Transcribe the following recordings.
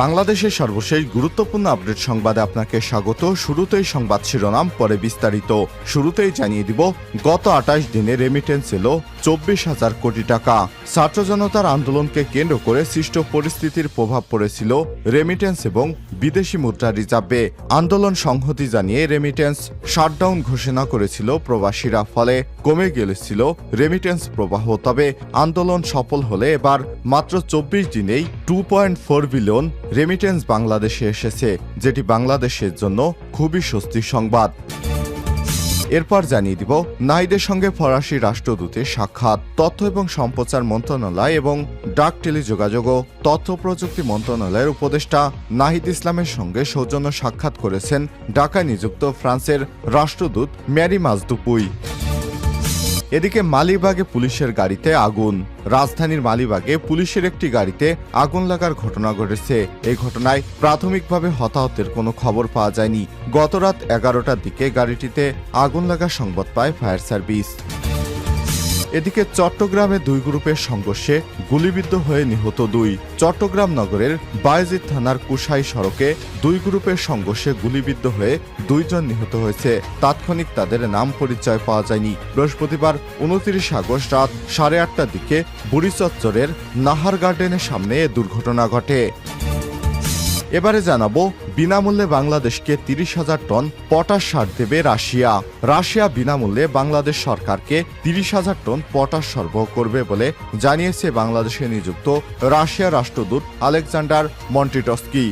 বাংলাদেশের সর্বশেষ গুরুত্বপূর্ণ আপডেট সংবাদে আপনাকে স্বাগত। শুরুতেই সংবাদ শিরোনাম, পরে বিস্তারিত। শুরুতেই জানিয়ে দিব, গত আঠাশ দিনে রেমিটেন্স এলো চব্বিশ হাজার কোটি টাকা। ছাত্র জনতার আন্দোলনকে কেন্দ্র করে সৃষ্ট পরিস্থিতির প্রভাব পড়েছিল রেমিটেন্স এবং বিদেশি মুদ্রা রিজার্ভে। আন্দোলন সংহতি জানিয়ে রেমিটেন্স শাটডাউন ঘোষণা করেছিল প্রবাসীরা। ফলে কমে গেছিল রেমিটেন্স প্রবাহ। তবে আন্দোলন সফল হলে এবার মাত্র চব্বিশ দিনেই two point four billion remittance বাংলাদেশে এসেছে, যেটি বাংলাদেশের জন্য খুবই স্বস্তির সংবাদ। এরপর জানিয়ে দিব নাইদের সঙ্গে ফরাসি রাষ্ট্রদূতের সাক্ষাৎ, তথ্য এবং সম্প্রচার মন্ত্রণালয় এবং ডাক টেলিযোগাযোগ ও তথ্য প্রযুক্তি মন্ত্রণালয়ের উপদেষ্টা নাহিদ ইসলামের সঙ্গে সৌজন্য সাক্ষাৎ করেছেন ঢাকায় নিযুক্ত ফ্রান্সের রাষ্ট্রদূত ম্যারি মাজদুপুই। এদিকে মালিবাগে পুলিশের গাড়িতে আগুন। রাজধানীর মালিবাগে পুলিশের একটি গাড়িতে আগুন লাগার ঘটনা ঘটেছে। এই ঘটনায় প্রাথমিকভাবে হতাহতের কোনো খবর পাওয়া যায়নি। গতরাত এগারোটার দিকে গাড়িটিতে আগুন লাগার সংবাদ পায় ফায়ার সার্ভিস। এদিকে চট্টগ্রামে দুই গ্রুপের সংঘর্ষে গুলিবিদ্ধ হয়ে নিহত দুই। চট্টগ্রাম নগরের বায়েজিদ থানার কুশাই সড়কে দুই গ্রুপের সংঘর্ষে গুলিবিদ্ধ হয়ে দুইজন নিহত হয়েছে। তাৎক্ষণিক তাদের নাম পরিচয় পাওয়া যায়নি। বৃহস্পতিবার উনত্রিশ আগস্ট রাত সাড়ে আটটার দিকে বুড়িচত্বরের নাহার গার্ডেনের সামনে এ দুর্ঘটনা ঘটে। এবারে জানাব বিনামূল্যে বাংলাদেশকে তিরিশ হাজার টন পটাশ সার দেবে রাশিয়া। রাশিয়া বিনামূল্যে বাংলাদেশ সরকারকে তিরিশ হাজার টন পটাশ সরবরাহ করবে বলে জানিয়েছে বাংলাদেশে নিযুক্ত রাশিয়া রাষ্ট্রদূত আলেকজান্ডার মন্টিটস্কি।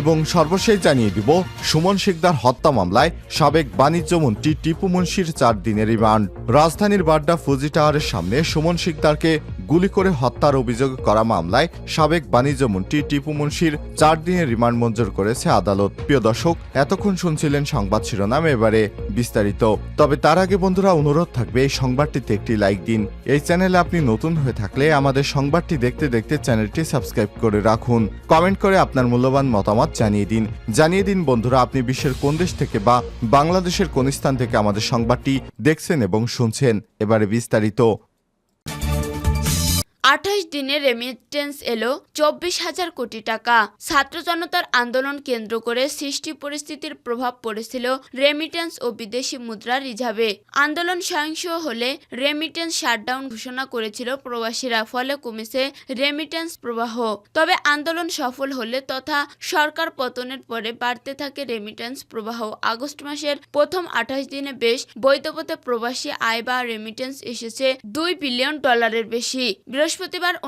এবং সর্বশেষ জানিয়ে দিব, সুমন শিকদার হত্যা মামলায় সাবেক বাণিজ্যমন্ত্রী টিপু মুন্সির চার দিনের রিমান্ড। রাজধানীর বাড্ডা ফুজি টাওয়ারের সামনে সুমন শিকদারকে গুলি করে হত্যার অভিযোগ করা মামলায় সাবেক বাণিজ্য মন্ত্রী টিপু মুন্সির চার দিনের রিমান্ড মঞ্জুর করেছে আদালত। প্রিয় দর্শক, এতক্ষণ শুনছিলেন সংবাদ শিরোনাম, এবারে বিস্তারিত। তবে তার আগে বন্ধুরা, অনুরোধ থাকবে এই সংবাদটিতে একটি লাইক দিন। এই চ্যানেলে আপনি নতুন হয়ে থাকলে আমাদের সংবাদটি দেখতে দেখতে চ্যানেলটি সাবস্ক্রাইব করে রাখুন। কমেন্ট করে আপনার মূল্যবান মতামত জানিয়ে দিন। জানিয়ে দিন বন্ধুরা, আপনি বিশ্বের কোন দেশ থেকে বা বাংলাদেশের কোন স্থান থেকে আমাদের সংবাদটি দেখছেন এবং শুনছেন। এবারে বিস্তারিত। আঠাশ দিনে রেমিটেন্স এলো চব্বিশ হাজার কোটি টাকা। ছাত্র জনতার আন্দোলন কেন্দ্র করে সৃষ্টি পরিস্থিতির প্রভাব পড়েছিল রেমিটেন্স ও বিদেশি মুদ্রা রিজার্ভে। আন্দোলন সহিংস হলে রেমিটেন্স শাটডাউন ঘোষণা করেছিল প্রবাসীরা, ফলে কমেছে রেমিটেন্স প্রবাহ। তবে আন্দোলন সফল হলে তথা সরকার পতনের পরে বাড়তে থাকে রেমিটেন্স প্রবাহ। আগস্ট মাসের প্রথম আঠাশ দিনে বেশ বৈধপথে প্রবাসী আয় বা রেমিটেন্স এসেছে দুই বিলিয়ন ডলারের বেশি। বৃহস্পতিবার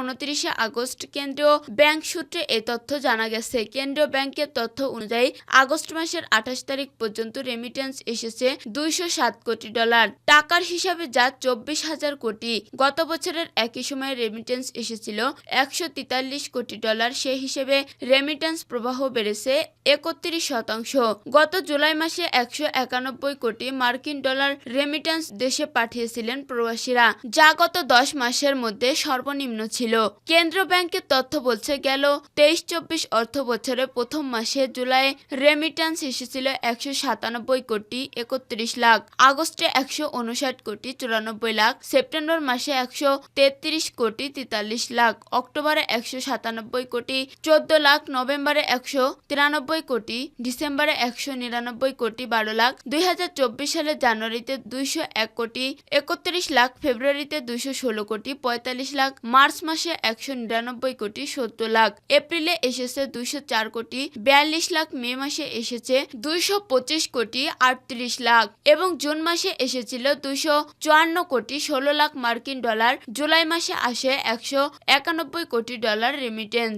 উনত্রিশে আগস্ট কেন্দ্রীয় ব্যাংক সূত্রে এই তথ্য জানা গেছে। কেন্দ্রীয় ব্যাংকের তথ্য অনুযায়ী আগস্ট মাসের আঠাশ তারিখ পর্যন্ত রেমিটেন্স এসেছে দুইশো সাত কোটি ডলার। টাকার হিসাবে যা চব্বিশ হাজার কোটি। গত বছরের একই সময়ে রেমিটেন্স এসেছিল একশো তেতাল্লিশ কোটি ডলার। সে হিসেবে রেমিটেন্স প্রবাহ বেড়েছে একত্রিশ শতাংশ। গত জুলাই মাসে একশো একানব্বই কোটি মার্কিন ডলার রেমিটেন্স দেশে পাঠিয়েছিলেন প্রবাসীরা। যা গত দশ মাসের মধ্যে সর্বনিম্ন ছিল। কেন্দ্রীয় ব্যাংকের তথ্য বলছে, গেল তেইশ চব্বিশ অর্থ বছরে প্রথম মাসে জুলাই রেমিটেন্স এসেছিল একশো সাতানব্বই কোটি একত্রিশ লাখ, আগস্টে একশো উনষাট কোটি চুরানব্বই লাখ, সেপ্টেম্বর মাসে একশো তেত্রিশ কোটি তেতাল্লিশ লাখ, অক্টোবরে একশো সাতানব্বই কোটি চোদ্দ লাখ, নভেম্বরে একশো তিরানব্বই কোটি, ডিসেম্বরে একশো নিরানব্বই কোটি বারো লাখ, দুই হাজার চব্বিশ সালের জানুয়ারিতে দুইশো এক কোটি একত্রিশ লাখ, ফেব্রুয়ারিতে দুইশো ষোলো কোটি পঁয়তাল্লিশ লাখ মার্চ মাসে একশো নিরানব্বই কোটি সত্তর লাখ। এপ্রিলে এসেছে দুইশো চার কোটি, বিয়াল্লিশ লাখ মে মাসে এসেছে দুইশো পঁচিশ কোটি আটত্রিশ লাখ এবং জুন মাসে এসেছিল দুইশো চুয়ান্ন কোটি ষোলো লাখ মার্কিন ডলার। জুলাই মাসে আসে একশো একানব্বই কোটি ডলার রেমিটেন্স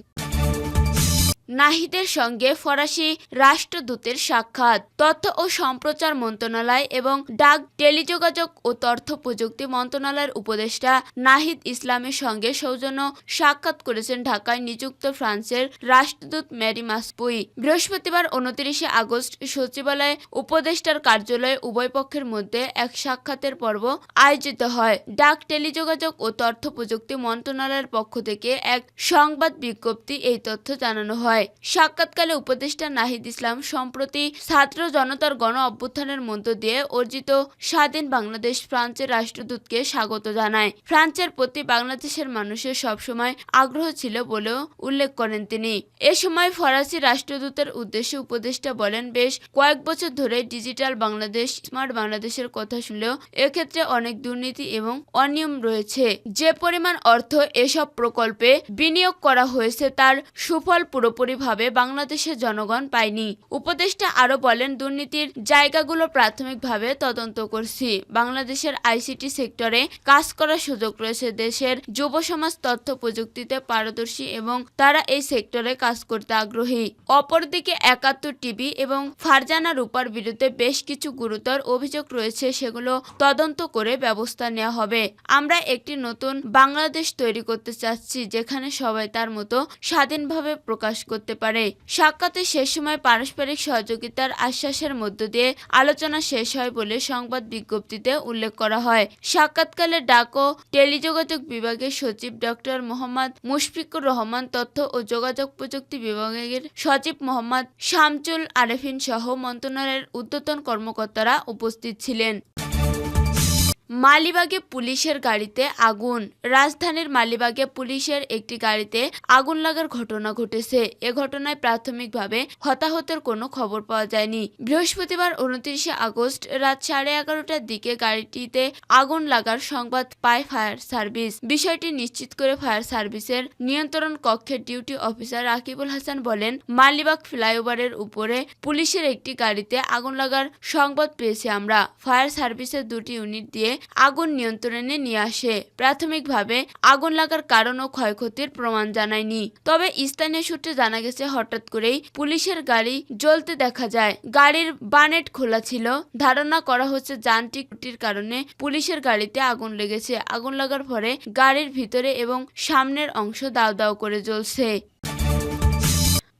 নাহিদের সঙ্গে ফরাসি রাষ্ট্রদূতের সাক্ষাৎ, তথ্য ও সম্প্রচার মন্ত্রণালয় এবং ডাক টেলিযোগাযোগ ও তথ্য প্রযুক্তি মন্ত্রণালয়ের উপদেষ্টা নাহিদ ইসলামের সঙ্গে সৌজন্য সাক্ষাৎ করেছেন ঢাকায় নিযুক্ত ফ্রান্সের রাষ্ট্রদূত ম্যারি মাসপুই। বৃহস্পতিবার উনত্রিশে আগস্ট সচিবালয়ে উপদেষ্টার কার্যালয়ে উভয় পক্ষের মধ্যে এক সাক্ষাতের পর্ব আয়োজিত হয়। ডাক টেলিযোগাযোগ ও তথ্য প্রযুক্তি মন্ত্রণালয়ের পক্ষ থেকে এক সংবাদ বিজ্ঞপ্তি এই তথ্য জানানো হয়। হয়। সাক্ষাৎকালে উপদেষ্টা নাহিদ ইসলাম সম্প্রতি ছাত্র জনতার গণ অভ্যুত্থানের মধ্য দিয়ে অর্জিত স্বাধীন বাংলাদেশ ফ্রান্সের রাষ্ট্রদূতকে স্বাগত জানায়। ফ্রান্সের প্রতি বাংলাদেশের মানুষের সবসময় আগ্রহ ছিল বলেও উল্লেখ করেন তিনি। এ সময় ফরাসি রাষ্ট্রদূতের উদ্দেশ্যে উপদেষ্টা বলেন, বেশ, কয়েক বছর ধরে ডিজিটাল বাংলাদেশ, স্মার্ট বাংলাদেশের কথা শুনলেও এক্ষেত্রে অনেক দুর্নীতি এবং অনিয়ম রয়েছে। যে পরিমাণ অর্থ এসব প্রকল্পে বিনিয়োগ করা হয়েছে তার সুফল পুরোপুরিভাবে বাংলাদেশের জনগণ পায়নি। উপদেষ্টা আরও বলেন, দুর্নীতির জায়গাগুলো প্রাথমিকভাবে তদন্ত করছি। বাংলাদেশের আইসিটি সেক্টরে কাজ করার সুযোগ রয়েছে। দেশের যুব সমাজ তথ্য প্রযুক্তিতে পারদর্শী এবং তারা এই সেক্টরে কাজ করতে আগ্রহী। অপরদিকে একাত্তর টিভি এবং ফারজানা রূপার বিরুদ্ধে বেশ কিছু গুরুতর অভিযোগ রয়েছে। সেগুলো তদন্ত করে ব্যবস্থা নেওয়া হবে। আমরা একটি নতুন বাংলাদেশ তৈরি করতে চাচ্ছি, যেখানে সবাই তার মতো স্বাধীনভাবে প্রকাশ করতে পারে। সাক্ষাতে শেষ সময় পারস্পরিক সহযোগিতার আশ্বাসের মধ্য দিয়ে আলোচনা শেষ হয় বলে সংবাদ বিজ্ঞপ্তিতে উল্লেখ করা হয়। সাক্ষাৎকালে ডাক টেলিযোগাযোগ বিভাগের সচিব ডক্টর মোহাম্মদ মুশফিকুর রহমান তথ্য ও যোগাযোগ প্রযুক্তি বিভাগের সচিব মোহাম্মদ শামচুল আরেফিন সহ মন্ত্রণালয়ের ঊর্ধ্বতন কর্মকর্তারা উপস্থিত ছিলেন। মালিবাগে পুলিশের গাড়িতে আগুন। রাজধানীর মালিবাগে পুলিশের একটি গাড়িতে আগুন লাগার ঘটনা ঘটেছে। এ ঘটনায় প্রাথমিকভাবে হতাহতের কোনো খবর পাওয়া যায়নি। বৃহস্পতিবার উনত্রিশে আগস্ট রাত সাড়ে এগারোটার দিকে গাড়িটিতে আগুন লাগার সংবাদ পায় ফায়ার সার্ভিস। বিষয়টি নিশ্চিত করে ফায়ার সার্ভিসের নিয়ন্ত্রণ কক্ষের ডিউটি অফিসার রাকিবুল হাসান বলেন, মালিবাগ ফ্লাইওভারের উপরে পুলিশের একটি গাড়িতে আগুন লাগার সংবাদ পেয়েছি আমরা। ফায়ার সার্ভিসের দুটি ইউনিট দিয়ে আগুন নিয়ন্ত্রণে নিয়ে আসে। প্রাথমিকভাবে আগুন লাগার কারণ ও ক্ষয়ক্ষতির প্রমাণ জানায়নি। তবে স্থানীয় সূত্রে জানা গেছে, হঠাৎ করেই পুলিশের গাড়ি জ্বলতে দেখা যায়। গাড়ির বানেট খোলা ছিল। ধারণা করা হচ্ছে, যান্ত্রিক ত্রুটির কারণে পুলিশের গাড়িতে আগুন লেগেছে। আগুন লাগার পরে গাড়ির ভিতরে এবং সামনের অংশ দাও দাও করে জ্বলছে।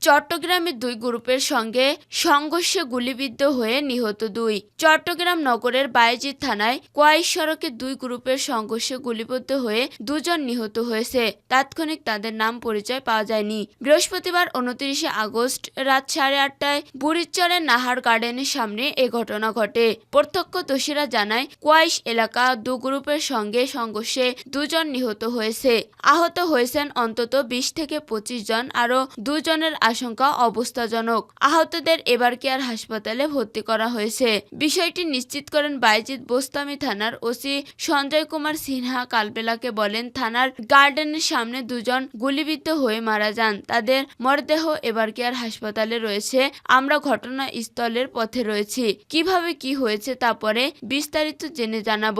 চট্টগ্রামে দুই গ্রুপের সঙ্গে সংঘর্ষে গুলিবিদ্ধ হয়ে নিহত দুই। চট্টগ্রাম নগরের বায়েজিদ থানায় কোয়াই সড়কে দুই গ্রুপের সংঘর্ষে গুলিবিদ্ধ হয়ে দুজন নিহত হয়েছে। তাৎক্ষণিক তাদের নাম পরিচয় পাওয়া যায়নি। বৃহস্পতিবার উনত্রিশে আগস্ট রাত সাড়ে আটটায় বুড়িচরের নাহার গার্ডেনের সামনে এ ঘটনা ঘটে। প্রত্যক্ষদর্শীরা জানায়, কোয়াইশ এলাকা দু গ্রুপের সঙ্গে সংঘর্ষে দুজন নিহত হয়েছে। আহত হয়েছেন অন্তত বিশ থেকে পঁচিশ জন, আরও দুজনের আশঙ্কা অবস্থাজনক। আহতদের এবার কেয়ার হাসপাতালে ভর্তি করা হয়েছে। বিষয়টি নিশ্চিত করেন বাইজিৎ বোস্তামি থানার ওসি সঞ্জয় কুমার সিনহা কালবেলাকে বলেন, থানার গার্ডেনের সামনে দুজন গুলিবিদ্ধ হয়ে মারা যান। তাদের মরদেহ এবার কেয়ার হাসপাতালে রয়েছে। আমরা ঘটনাস্থলের পথে রয়েছি। কীভাবে কি হয়েছে তা পরে বিস্তারিত জেনে জানাব।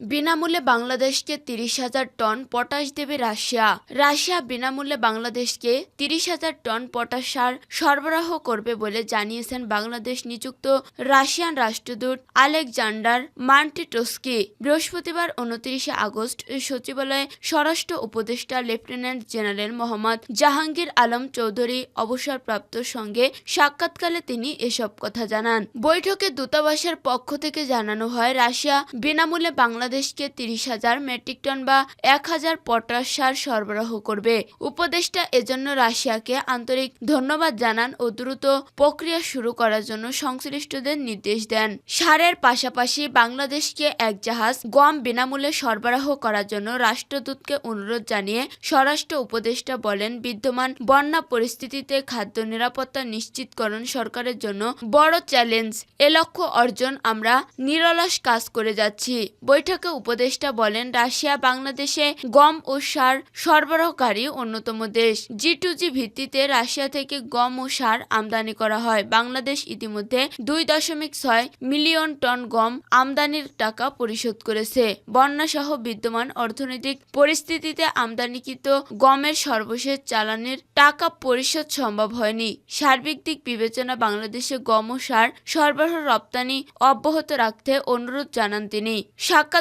বিনামূল্যে বাংলাদেশকে তিরিশ হাজার টন পটাশ দেবে রাশিয়া। রাশিয়া বিনামূল্যে বাংলাদেশকে তিরিশ হাজার টন পটাশ সার সরবরাহ করবে বলে জানিয়েছেন বাংলাদেশ নিযুক্ত রাশিয়ান রাষ্ট্রদূত আলেকজান্ডার মান্টিটোস্কি। বৃহস্পতিবার উনত্রিশে আগস্ট সচিবালয়ে স্বরাষ্ট্র উপদেষ্টা লেফটেন্যান্ট জেনারেল মোহাম্মদ জাহাঙ্গীর আলম চৌধুরী অবসরপ্রাপ্ত সঙ্গে সাক্ষাৎকালে তিনি এসব কথা জানান। বৈঠকে দূতাবাসের পক্ষ থেকে জানানো হয়, রাশিয়া বিনামূল্যে বাংলাদেশকে তিরিশ হাজার মেট্রিক টন বা এক হাজার পটাশ সার সরবরাহ করবে। উপদেষ্টা এজন্য রাশিয়াকে আন্তরিক ধন্যবাদ জানান ও দ্রুত প্রক্রিয়া শুরু করার জন্য সংশ্লিষ্টদের নির্দেশ দেন। সারের পাশাপাশি বাংলাদেশকে এক জাহাজ গম বিনামূল্যে সরবরাহ করার জন্য রাষ্ট্রদূতকে অনুরোধ জানিয়ে স্বরাষ্ট্র উপদেষ্টা বলেন, বিদ্যমান বন্যা পরিস্থিতিতে খাদ্য নিরাপত্তা নিশ্চিতকরণ সরকারের জন্য বড় চ্যালেঞ্জ। এ লক্ষ্য অর্জন আমরা নিরলস কাজ করে যাচ্ছি। বৈঠকে উপদেষ্টা বলেন, রাশিয়া, বাংলাদেশে গম ও সার সরবরাহকারী অন্যতম দেশ। জি টু জি ভিত্তিতে রাশিয়া থেকে গম ও সার আমদানি করা হয়। বাংলাদেশ ইতিমধ্যে দুই দশমিক ছয় মিলিয়ন টন গম আমদানির টাকা পরিশোধ করেছে। বন্যাসহ বিদ্যমান অর্থনৈতিক পরিস্থিতিতে আমদানিকৃত গমের সর্বশেষ চালানের টাকা পরিশোধ সম্ভব হয়নি। সার্বিক দিক বিবেচনা বাংলাদেশে গম ও সার সরবরাহ রপ্তানি অব্যাহত রাখতে অনুরোধ জানান তিনি।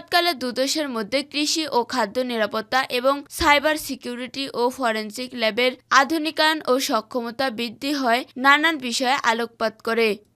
সাক্ষাৎকালে দুদেশের মধ্যে কৃষি ও খাদ্য নিরাপত্তা এবং সাইবার সিকিউরিটি ও ফরেন্সিক ল্যাবের আধুনিকায়ন ও সক্ষমতা বৃদ্ধি হয় নানান বিষয়ে আলোকপাত করে।